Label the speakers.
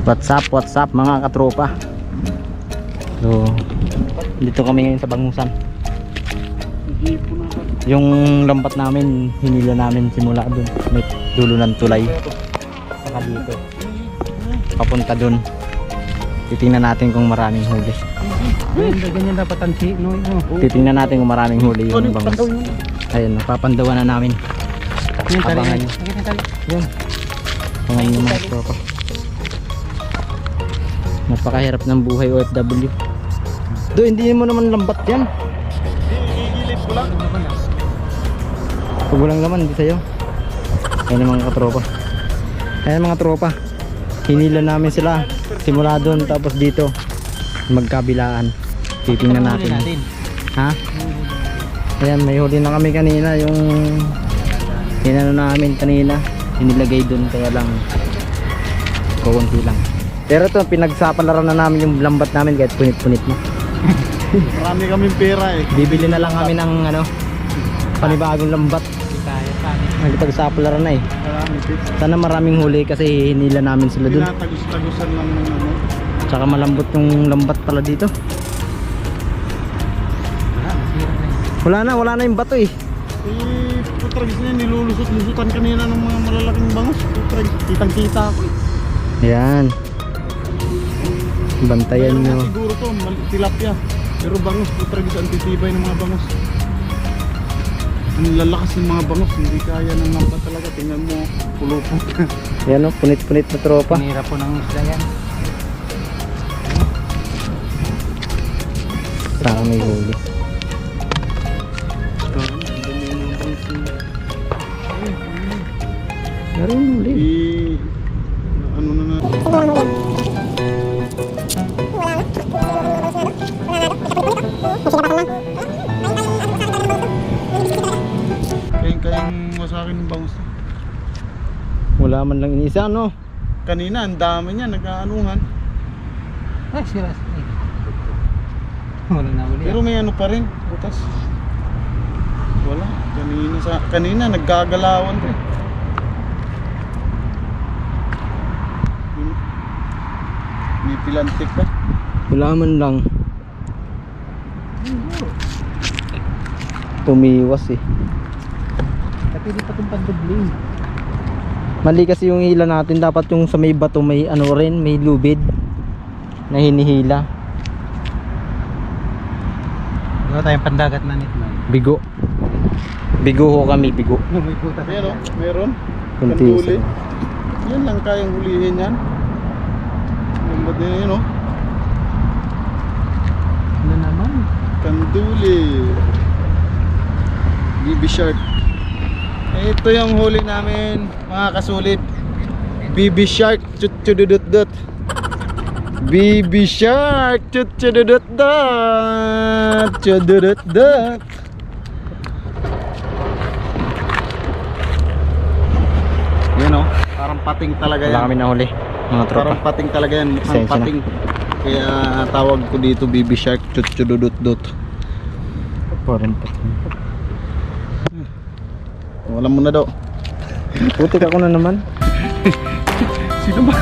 Speaker 1: What's up, what's up mga katropa. So Dito kami ngayon sa Bangusan. Yung lambat namin Hinila namin simula dun. May dulo ng tulay. Saka dito Papunta dun. Titingnan natin kung maraming huli.
Speaker 2: Ganyan, dapat ang no?
Speaker 1: Titingnan natin kung maraming huli yung bangus. Ayun, napapandawan na namin. Abangan nyo. Pangalan ng mga tropa. Napakahirap ng buhay OFW. Do, hindi mo naman lambat yan.
Speaker 2: Gigilid ko lang.
Speaker 1: Pag walang laman, hindi sa'yo. Ayun ang mga katropa. Ayun mga tropa. Hinila namin sila. Simula doon, tapos dito. Magkabilaan. Titingnan
Speaker 2: Huli
Speaker 1: natin. Ha? Ayan, may huli na kami kanina. Yung hinano namin kanina. Inilagay doon, kaya lang kukunti lang. Pero ito, pinagsapalaran na namin yung lambat namin kahit punit-punit mo.
Speaker 2: Marami kaming pera eh.
Speaker 1: Bibili na lang kami ng ano, panibagong lambat. Nagipagsapalaran na eh.
Speaker 2: Marami tips.
Speaker 1: Sana maraming huli kasi hinila namin sila dun.
Speaker 2: Tinatagos-tagusan lang ng ano.
Speaker 1: Tsaka malambot yung lambat pala dito.
Speaker 2: Wala, na.
Speaker 1: Wala na, na yung bato eh.
Speaker 2: Eh, putragis niya, nilulusot-lusutan kanina ng mga malalaking bangus. Putragis, kitang-kita ako eh.
Speaker 1: Yan. Bantayan nyo.
Speaker 2: siguro to, tilapia. Pero bangus, putragis, ang titibay ng mga bangus. Ang lalakas ng mga bangus, hindi kaya ng namba talaga. Tingnan mo, pulupot.
Speaker 1: Yan o, punit-punit na tropa.
Speaker 2: Panira po ng isda yan.
Speaker 1: Saka may huli. Huli.
Speaker 2: Eh, ano na na. Kayang masakin ng bangus.
Speaker 1: Wala man lang inisa no.
Speaker 2: Kanina, ang dami niya, nag-aanuhan.
Speaker 3: Ay, sira. Ay. Wala na uli.
Speaker 2: Pero may ano pa rin, butas. Wala. Kanina, sa, kanina naggagalawan rin. May pilantik pa.
Speaker 1: Wala man lang. Tumiwas eh.
Speaker 3: Di pa itong pandubling.
Speaker 1: Mali kasi yung hila natin. Dapat yung sa may bato may ano rin, may lubid. Na hinihila.
Speaker 3: Wala tayong pandagat na nito.
Speaker 1: Bigo. Bigo ho kami, bigo.
Speaker 3: May puta.
Speaker 2: Pero, meron.
Speaker 1: Kunti.
Speaker 2: Yan lang kayang hulihin yan. Yung ba din yun, oh?
Speaker 3: Ano naman?
Speaker 2: Kanduli. BB shark. Ito yung huli namin, mga kasulit. BB shark. Chut chududut dut. BB shark. Chut chududut dut. Chududut dut. Yan oh, parang pating talaga yan.
Speaker 1: Wala kami nahuli. Mga tropa.
Speaker 2: Parang pating talaga yan, mukhang pating. Kaya tawag ko dito BB shark. Chut chududut dut.
Speaker 1: Parang pating.
Speaker 2: Wala mo na daw.
Speaker 1: Putik ako na naman.
Speaker 2: Sino ba?